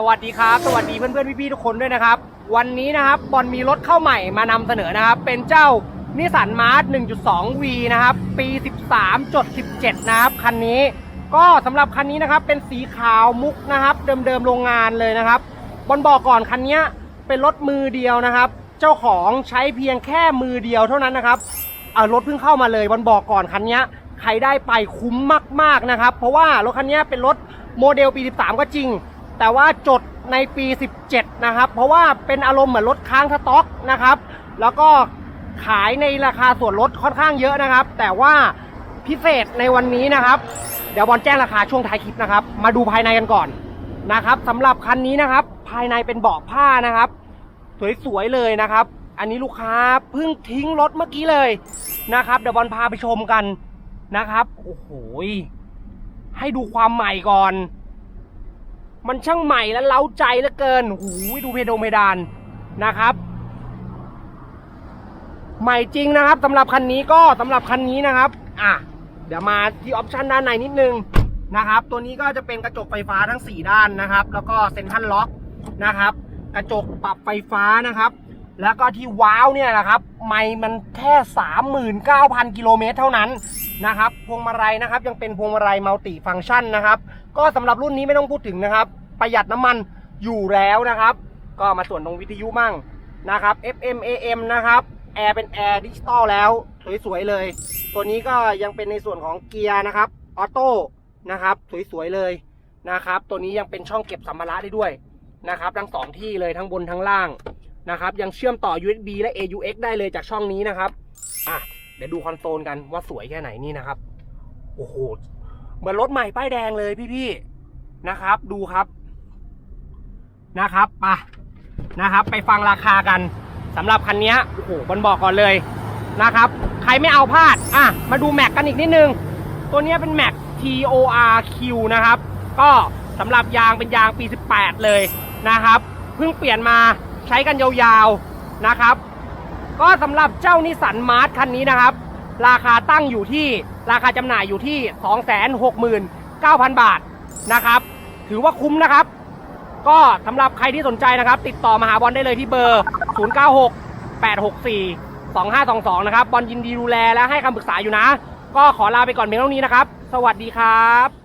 สวัสดีครับ สวัสดีเพื่อนๆพี่ๆทุกคนด้วยนะครับ วันนี้นะครับบอลมีรถเข้าใหม่มานำเสนอนะครับ เป็นเจ้านิสันมาร์ท 1.2V นะครับ ปี 13.17 นะครับ คันนี้ก็สำหรับคันนี้นะครับ เป็นสีขาวมุกนะครับ เดิมๆโรงงานเลยนะครับบอลบอกก่อนคันนี้เป็นรถมือเดียวนะครับ เจ้าของใช้เพียงแค่มือเดียวเท่านั้นนะครับเอารถเพิ่งเข้ามาเลยบอลบอกก่อนคันนี้ใครได้ไปคุ้มมากๆนะครับ เพราะว่ารถคันนี้เป็นรถโมเดลปี 13 ก็จริง แต่ว่าจดในปี 17 นะครับ เพราะว่าเป็นอารมณ์เหมือนรถค้างสต็อกนะครับ แล้วก็ขายในราคาส่วนลดค่อนข้างเยอะนะครับ แต่ว่าพิเศษในวันนี้นะครับ เดี๋ยวบอลแจ้งราคาช่วงท้ายคลิปนะครับ มาดูภายในกันก่อนนะครับสำหรับคันนี้นะครับ ภายในเป็นเบาะผ้านะครับ สวยๆเลยนะครับ อันนี้ลูกค้าเพิ่งทิ้งรถเมื่อกี้เลยนะครับเดี๋ยวบอลพาไปชมกันนะครับโอ้โหให้ดูความใหม่ก่อน มันช่างใหม่และเล้าใจเหลือเกินหูดูเพดงเพดานนะครับ ใหม่จริงนะครับสำหรับคันนี้ก็สำหรับคันนี้นะครับ อะ เดี๋ยวมาที่ออปชันด้านในนิดนึงนะครับ ตัวนี้ก็จะเป็นกระจกไฟฟ้าทั้ง 4 ด้านนะครับ แล้วก็เซ็นทรัลล็อกนะครับ กระจกปรับไฟฟ้านะครับ แล้วก็ที่ว้าวเนี่ยนะครับ ไม่มันแค่ 39,000 กิโลเมตรเท่านั้นนะครับ พวงมาลัยนะครับยังเป็นพวงมาลัยมัลติฟังก์ชันนะครับ ก็สำหรับรุ่นนี้ไม่ต้องพูดถึงนะครับ ประหยัดน้ำมันอยู่แล้วนะครับ ก็มาส่วนตรงวิทยุมั่งนะครับ FM AM นะครับแอร์เป็นแอร์ดิจิตอลแล้วสวยๆเลย ตัวนี้ก็ยังเป็นในส่วนของเกียร์นะครับออโต้นะครับสวยๆเลยนะครับ ตัวนี้ยังเป็นช่องเก็บสัมภาระได้ด้วยนะครับ ทั้งสองที่เลยทั้งบนทั้งล่าง นะครับ ยังเชื่อมต่อ USB และ AUX ได้เลยจากช่องนี้นะครับ อะ เดี๋ยวดูคอนโซลกันว่าสวยแค่ไหนนี่นะครับ โอ้โห เหมือนรถใหม่ป้ายแดงเลยพี่ๆ นะครับ ดูครับ นะครับไปะนะครับ ไปฟังราคากันสำหรับคันนี้ โอ้โหบอลบอกก่อนเลยนะครับ ใครไม่เอาพลาด อะ มาดูแม็กกันอีกนิดนึง ตัวนี้เป็นแม็ก TORQ นะครับ ก็สำหรับยางเป็นยางปี 18 เลยนะครับ เพิ่งเปลี่ยนมา ใช้กันยาวๆนะครับ ก็สำหรับเจ้านิสสันมาร์ทคันนี้นะครับ ราคาตั้งอยู่ที่ราคาจำหน่ายอยู่ที่ 269,000 บาทนะครับ ถือว่าคุ้มนะครับ ก็สำหรับใครที่สนใจนะครับ ติดต่อมาหาบอลได้เลยที่เบอร์ 096 864 2522 นะครับ บอลยินดีดูแลและให้คำปรึกษาอยู่นะ ก็ขอลาไปก่อนเพียงเท่านี้นะครับ สวัสดีครับ